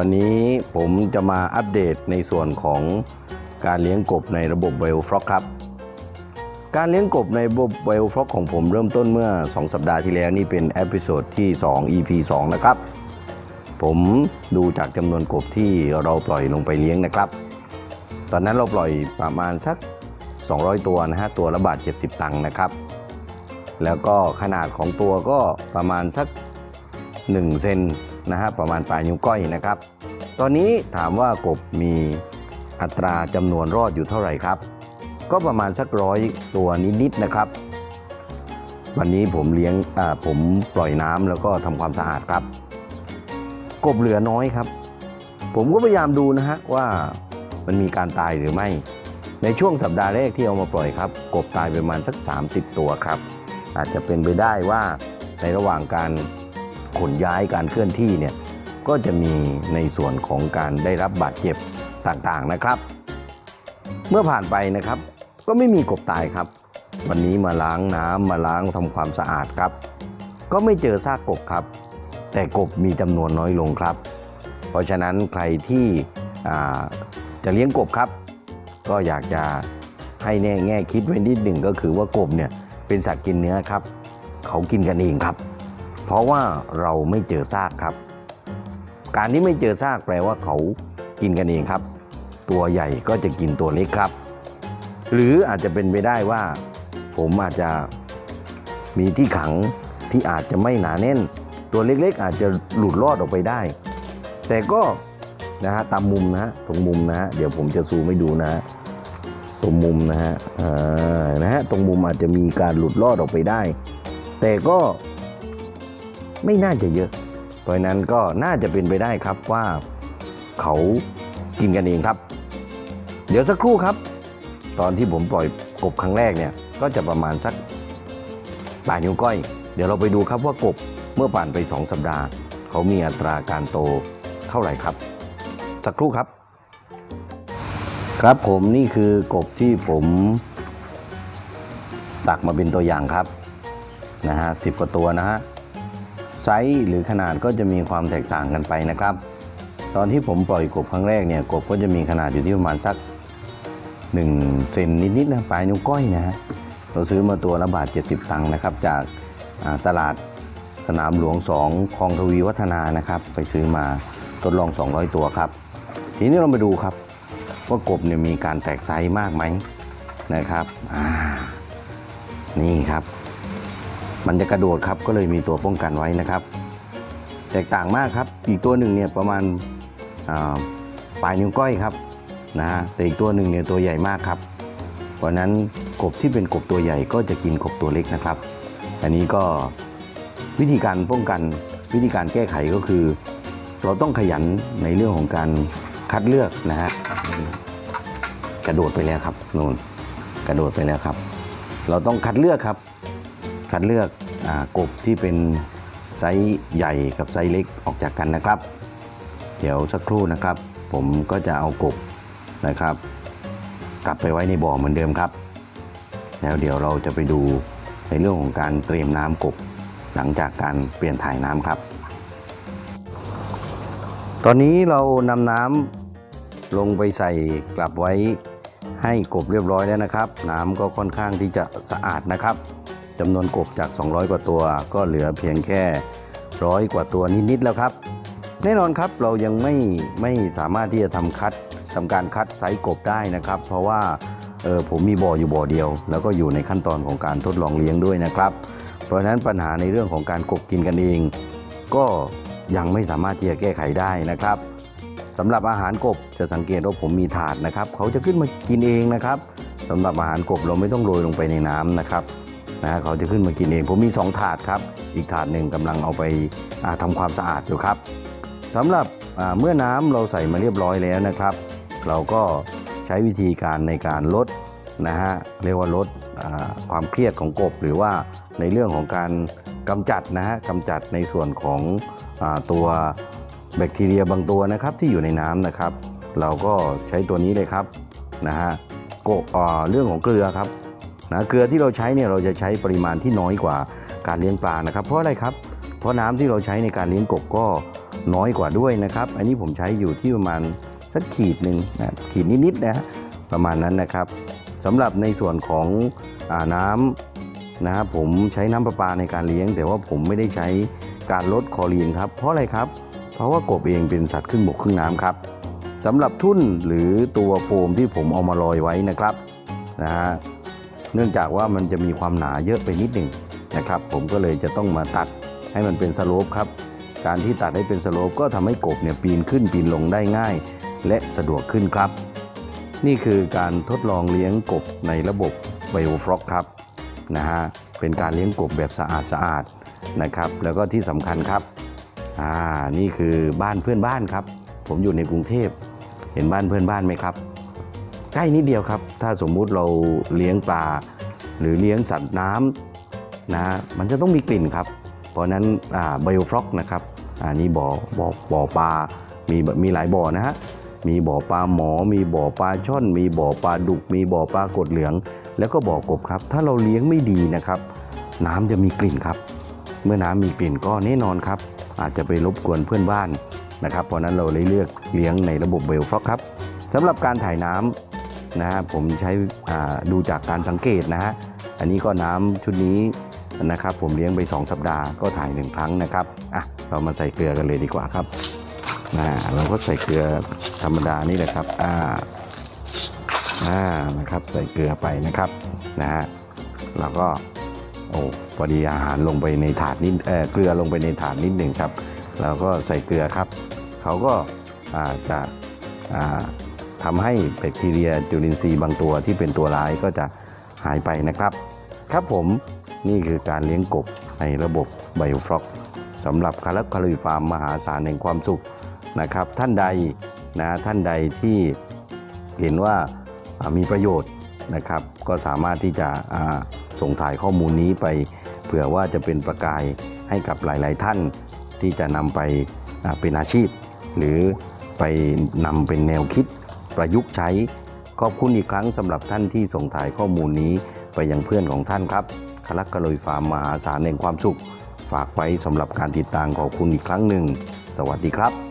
วันนี้ผมจะมาอัปเดตในส่วนของการเลี้ยงกบในระบบเวลฟล็อกครับ การเลี้ยงกบในระบบเวลฟล็อกของผมเริ่มต้นเมื่อ 2 สัปดาห์ที่แล้วนี่เป็นเอพิโซดที่ 2 EP 2 นะครับ ผมดูจากจำนวนกบที่เราปล่อยลงไปเลี้ยงนะครับ ตอนนั้นเราปล่อยประมาณสัก 200 ตัวนะฮะตัวละบาท 70 ตังค์นะครับ แล้วก็ขนาดของตัวก็ประมาณสัก 1เซนนะฮะประมาณปลายนิ้วก้อยนะครับ ตอนนี้ถามว่ากบมีอัตราจำนวนรอดอยู่เท่าไหร่ครับ ก็ประมาณสักร้อยตัวนิดๆนะครับ วันนี้ผมเลี้ยงอ่าผมปล่อยน้ำแล้วก็ทำความสะอาดครับ กบเหลือน้อยครับ ผมก็พยายามดูนะฮะว่ามันมีการตายหรือไม่ ในช่วงสัปดาห์แรกที่เอามาปล่อยครับ กบตายไปประมาณสัก 30 ตัวครับ อาจจะเป็นไปได้ว่าในระหว่างการ ขนย้ายการเคลื่อนที่เนี่ยก็จะมีในส่วนของการได้รับบาดเจ็บต่างๆนะครับ เมื่อผ่านไปนะครับ ก็ไม่มีกบตายครับ วันนี้มาล้างน้ำมาล้างทำความสะอาดครับ ก็ไม่เจอซากกบครับ แต่กบมีจำนวนน้อยลงครับ เพราะฉะนั้นใครที่จะเลี้ยงกบครับ ก็อยากจะให้แน่แง่คิดไว้นิดหนึ่งก็คือว่ากบเนี่ยเป็นสัตว์กินเนื้อครับ เขากินกันเองครับ เพราะว่าเราไม่เจอซากครับ การที่ไม่เจอซากแปลว่าเขากินกันเองครับ ตัวใหญ่ก็จะกินตัวเล็กครับ หรืออาจจะเป็นไปได้ว่า ผมอาจจะมีที่ขังที่อาจจะไม่หนาแน่น ตัวเล็กๆ อาจจะหลุดรอดออกไปได้ แต่ก็นะฮะตามมุมนะฮะตรงมุมนะฮะเดี๋ยวผมจะซูมให้ดูนะฮะตรงมุมนะฮะอ่านะฮะตรงมุมอาจจะมีการหลุดรอดออกไปได้ แต่ก็ ไม่น่าจะเยอะ เพราะนั้นก็น่าจะเป็นไปได้ครับว่าเขากินกันเองครับ เดี๋ยวสักครู่ครับ ตอนที่ผมปล่อยกบครั้งแรกเนี่ยก็จะประมาณสักปลายนิ้วก้อย เดี๋ยวเราไปดูครับว่ากบเมื่อผ่านไป 2 สัปดาห์ เขามีอัตราการโตเท่าไหร่ครับ สักครู่ครับ ครับผมนี่คือกบที่ผมตักมาเป็นตัวอย่างครับนะฮะสิบกว่าตัวนะฮะ ไซส์หรือขนาดก็จะมีความแตกต่างกันไปนะครับ ตอนที่ผมปล่อยกบครั้งแรกเนี่ยกบก็จะมีขนาดอยู่ที่ประมาณสัก1เซนนิดๆนะปลายนิ้วก้อยนะฮะเราซื้อมาตัวละบาท 70 ตังค์นะครับ จากตลาดสนามหลวง 2คลองทวีวัฒนานะครับ ไปซื้อมาทดลอง 200 ตัวครับ ทีนี้เรามาดูครับ ว่ากบเนี่ยมีการแตกไซส์มากไหมนะครับนี่ครับ มันจะกระโดดครับ ก็เลยมีตัวป้องกันไว้นะครับ แตกต่างมากครับ อีกตัวหนึ่งเนี่ยประมาณปลายนิ้วก้อยครับนะฮะแต่อีกตัวหนึ่งเนี่ยตัวใหญ่มากครับ เพราะฉะนั้นกบที่เป็นกบตัวใหญ่ก็จะกินกบตัวเล็กนะครับ อันนี้ก็วิธีการป้องกันวิธีการแก้ไขก็คือ เราต้องขยันในเรื่องของการคัดเลือกนะฮะกระโดดไปแล้วครับนู่นกระโดดไปแล้วครับ เราต้องคัดเลือกครับ คัดเลือกอกบที่เป็นไซส์ใหญ่กับไซส์เล็กออกจากกันนะครับ เดี๋ยวสักครู่นะครับ ผมก็จะเอากบนะครับ กลับไปไว้ในบ่อเหมือนเดิมครับ แล้วเดี๋ยวเราจะไปดูในเรื่องของการเตรียมน้ำกบหลังจากการเปลี่ยนถ่ายน้ำครับ ตอนนี้เรานำน้ำลงไปใส่กลับไว้ให้กบเรียบร้อยแล้วนะครับ น้ำก็ค่อนข้างที่จะสะอาดนะครับ จำนวนกบจาก 200 กว่าตัว ก็เหลือเพียงแค่ร้อยกว่าตัวนิด ๆ แล้วครับ แน่นอนครับเรายังไม่ไม่สามารถที่จะทำคัดทำการคัดไซส์กบได้นะครับ เพราะว่าเออผมมีบ่ออยู่บ่อเดียว แล้วก็อยู่ในขั้นตอนของการทดลองเลี้ยงด้วยนะครับ เพราะฉะนั้นปัญหาในเรื่องของการกบกินกันเอง ก็ยังไม่สามารถที่จะแก้ไขได้นะครับสำหรับอาหารกบจะสังเกตว่าผมมีถาดนะครับ เขาจะขึ้นมากินเองนะครับสำหรับอาหารกบเราไม่ต้องโรยลงไปในน้ำนะครับ นะฮะเขาจะขึ้นมากินเอง ผมมี 2 ถาดครับ อีกถาดหนึ่งกำลังเอาไปาทำความสะอาดอยู่ครับสำหรับเมื่อน้ำเราใส่มาเรียบร้อยแล้วนะครับ เราก็ใช้วิธีการในการลดนะฮะเรียกว่าลดาความเครียดของกบ หรือว่าในเรื่องของการกำจัดนะฮะกำจัดในส่วนของอตัวแบคทีเรียบางตัวนะครับที่อยู่ในน้ำนะครับ เราก็ใช้ตัวนี้เลยครับนะฮะโกะอ่าเรื่องของเกลือครับ นะเกลือที่เราใช้เนี่ยเราจะใช้ปริมาณที่น้อยกว่าการเลี้ยงปลานะครับ เพราะอะไรครับ เพราะน้ำที่เราใช้ในการเลี้ยงกบก็น้อยกว่าด้วยนะครับ อันนี้ผมใช้อยู่ที่ประมาณสักขีดหนึ่งนะขีดนิดๆนะฮะประมาณนั้นนะครับสำหรับในส่วนของอน้ำนะครับผมใช้น้ำประปาในการเลี้ยง แต่ว่าผมไม่ได้ใช้การลดคอรีนครับเพราะอะไรครับ เพราะว่ากบเองเป็นสัตว์ครึ่งบกครึ่งน้ำครับสำหรับทุ่นหรือตัวโฟมที่ผมเอามาลอยไว้นะครับนะฮะ เนื่องจากว่ามันจะมีความหนาเยอะไปนิดหนึ่งนะครับ ผมก็เลยจะต้องมาตัดให้มันเป็นสโลปครับ การที่ตัดให้เป็นสโลปก็ทำให้กบเนี่ยปีนขึ้นปีนลงได้ง่าย และสะดวกขึ้นครับ นี่คือการทดลองเลี้ยงกบในระบบไบโอฟล็อกครับนะฮะเป็นการเลี้ยงกบแบบสะอาดสะอาดนะครับ แล้วก็ที่สำคัญครับอ่านี่คือบ้านเพื่อนบ้านครับ ผมอยู่ในกรุงเทพเห็นบ้านเพื่อนบ้านไหมครับ ล้นิดเดียวครับ ถ้าสมมุติเราเลี้ยงปลา หรือเลี้ยงสัตว์น้ำนะมันจะต้องมีกลิ่นครับ เพราะนั้นไบโอฟล็อกนะครับอันนี้บ่อบ่อบ่อปลา มีมีหลายบ่อนะฮะมีบ่อปลาหมอ มีบ่อปลาช่อน มีบ่อปลาดุก มีบ่อปลากดเหลือง แล้วก็บ่อกบครับ ถ้าเราเลี้ยงไม่ดีนะครับ น้ำจะมีกลิ่นครับ เมื่อน้ำมีกลิ่นก็แน่นอนครับ อาจจะไปรบกวนเพื่อนบ้านนะครับ เพราะฉะนั้นเราเลยเลือกเลี้ยงในระบบเบลฟล็อกครับสำหรับการถ่ายน้ำ นะฮะผมใช้อ่าดูจากการสังเกตนะฮะอันนี้ก็น้ำชุดนี้นะครับ ผมเลี้ยงไป 2 สัปดาห์ก็ถ่ายหนึ่งครั้งนะครับอะเรามาใส่เกลือกันเลยดีกว่าครับอ่าเราก็ใส่เกลือธรรมดานี่แหละครับอ่าอ่านะครับใส่เกลือไปนะครับนะฮะเราก็โอ้พอดีอาหารลงไปในถาดนิดเออเกลือลงไปในถาดนิดหนึ่งครับเราก็ใส่เกลือครับ เขาก็อ่าจะ อ่าทำให้แบคทีเรียจุลินทรีย์บางตัวที่เป็นตัวร้ายก็จะหายไปนะครับ ครับผมนี่คือการเลี้ยงกบในระบบไบโอฟล็อกสำหรับคาร์ลคารุยฟาร์มมหาศาลแห่งความสุขนะครับ ท่านใดนะท่านใดที่เห็นว่ามีประโยชน์นะครับ ก็สามารถที่จะส่งถ่ายข้อมูลนี้ไป เผื่อว่าจะเป็นประกายให้กับหลาย ๆ ท่านที่จะนำไปเป็นอาชีพ หรือไปนำเป็นแนวคิด ประยุกต์ใช้ ขอบคุณอีกครั้งสำหรับท่านที่ส่งถ่ายข้อมูลนี้ไปยังเพื่อนของท่านครับคลักกะโลยฟาร์มมหาสารแห่งความสุข ฝากไว้สำหรับการติดตามขอบคุณอีกครั้งหนึ่ง สวัสดีครับ